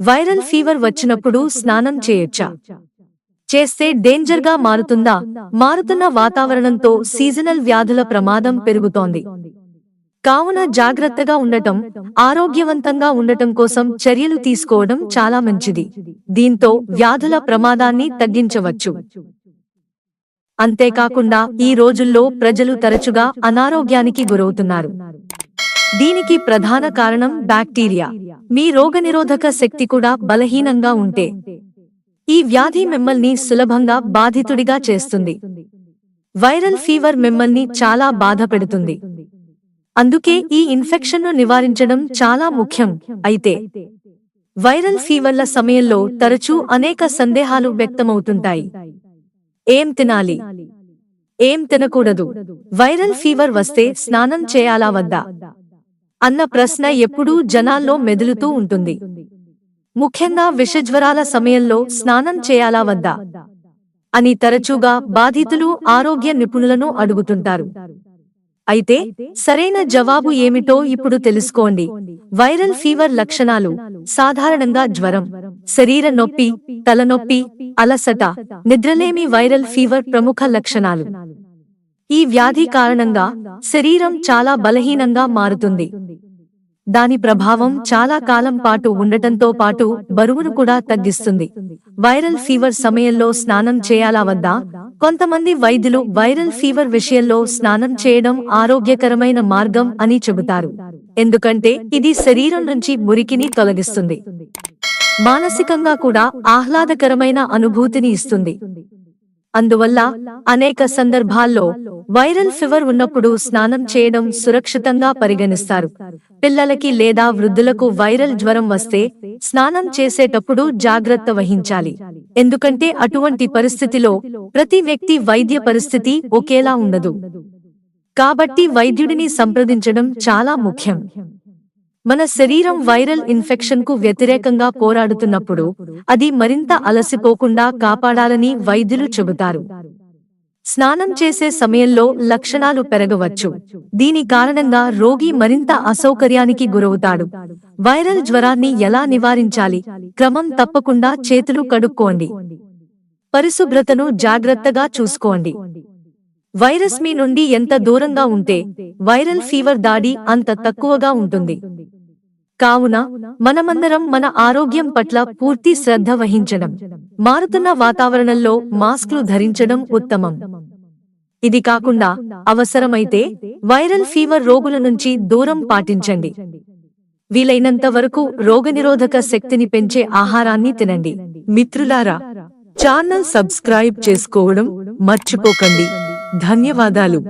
Viral fever వచ్చినప్పుడు స్నానం చేయొచ్చా? చేస్తే డేంజర్గా మారుతుందా? మారుతున్న వాతావరణంతో సీజనల్ వ్యాధుల ప్రమాదం పెరుగుతోంది. కావున జాగ్రత్తగా ఉండటం ఆరోగ్యవంతంగా ఉండటం కోసం చర్యలు తీసుకోవడం చాలా మంచిది. దీంతో వ్యాధుల ప్రమాదాన్ని తగ్గించవచ్చు. అంతేకాకుండా ఈ రోజుల్లో ప్రజలు తరచుగా అనారోగ్యానికి గురవుతున్నారు. దీనికి ప్రధాన కారణం బ్యాక్టీరియా. మీ రోగనిరోధక శక్తి కూడా బలహీనంగా ఉంటే ఈ వ్యాధి మిమ్మల్ని సులభంగా బాధితుడిగా చేస్తుంది. వైరల్ ఫీవర్ మిమ్మల్ని చాలా బాధ పెడుతుంది అందుకే ఈ ఇన్ఫెక్షన్ను నివారించడం చాలా ముఖ్యం. అయితే వైరల్ ఫీవర్ల సమయంలో తరచూ అనేక సందేహాలు వ్యక్తమవుతుంటాయి. ఏం తినాలి? ఏం తినకూడదు? వైరల్ ఫీవర్ వస్తే స్నానం చేయాలా వద్దా? అన్న ప్రశ్న ఎప్పుడూ జనాల్లో మెదులుతూ ఉంటుంది. ముఖ్యంగా విషజ్వరాల సమయంలో స్నానం చేయాలా వద్దా? అని తరచుగా బాధితులు ఆరోగ్య నిపుణులను అడుగుతుంటారు. అయితే సరైన జవాబు ఏమిటో ఇప్పుడు తెలుసుకోండి. వైరల్ ఫీవర్ లక్షణాలు సాధారణంగా జ్వరం శరీర నొప్పి తలనొప్పి అలసట నిద్రలేమి వైరల్ ఫీవర్ ప్రముఖ లక్షణాలు. ఈ వ్యాధి కారణంగా శరీరం చాలా బలహీనంగా మారుతుంది. దాని ప్రభావం చాలా కాలం పాటు ఉండటంతో పాటు బరువును కూడా తగ్గిస్తుంది. వైరల్ ఫీవర్ సమయంలో స్నానం చేయాలా వద్దా? కొంతమంది వైద్యులు వైరల్ ఫీవర్ విషయంలో స్నానం చేయడం ఆరోగ్యకరమైన మార్గం అని చెబుతారు. ఎందుకంటే ఇది శరీరం నుంచి మురికిని తొలగిస్తుంది. మానసికంగా కూడా ఆహ్లాదకరమైన అనుభూతిని ఇస్తుంది. అందువల్ల అనేక సందర్భాల్లో వైరల్ ఫీవర్ ఉన్నప్పుడు స్నానం చేయడం సురక్షితంగా పరిగణిస్తారు. పిల్లలకి లేదా వృద్ధులకు వైరల్ జ్వరం వస్తే స్నానం చేసేటప్పుడు జాగ్రత్త వహించాలి. ఎందుకంటే అటువంటి పరిస్థితిలో ప్రతి వ్యక్తి వైద్య పరిస్థితి ఒకేలా ఉండదు. కాబట్టి వైద్యుడిని సంప్రదించడం చాలా ముఖ్యం. మన శరీరం వైరల్ ఇన్ఫెక్షన్కు వ్యతిరేకంగా పోరాడుతున్నప్పుడు అది మరింత అలసిపోకుండా కాపాడాలని వైద్యులు చెబుతారు. స్నానం చేసే సమయంలో లక్షణాలు పెరగవచ్చు. దీని కారణంగా రోగి మరింత అసౌకర్యానికి గురవుతాడు. వైరల్ జ్వరాన్ని ఎలా నివారించాలి? క్రమం తప్పకుండా చేతులు కడుక్కోండి. పరిశుభ్రతను జాగ్రత్తగా చూసుకోండి. వైరస్ మీ నుండి ఎంత దూరంగా ఉంటే వైరల్ ఫీవర్ దాడి అంత తక్కువగా ఉంటుంది. కావున మనమందరం మన ఆరోగ్యం పట్ల పూర్తి శ్రద్ధ వహించడం. మారుతున్న వాతావరణంలో మాస్క్లు ధరించడం ఉత్తమం. ఇది కాకుండా అవసరమైతే వైరల్ ఫీవర్ రోగుల నుంచి దూరం పాటించండి. వీలైనంత వరకు రోగనిరోధక శక్తిని పెంచే ఆహారాన్ని తినండి. మిత్రులారా ఛానల్ సబ్స్క్రైబ్ చేసుకోవడం మర్చిపోకండి. ధన్యవాదాలు.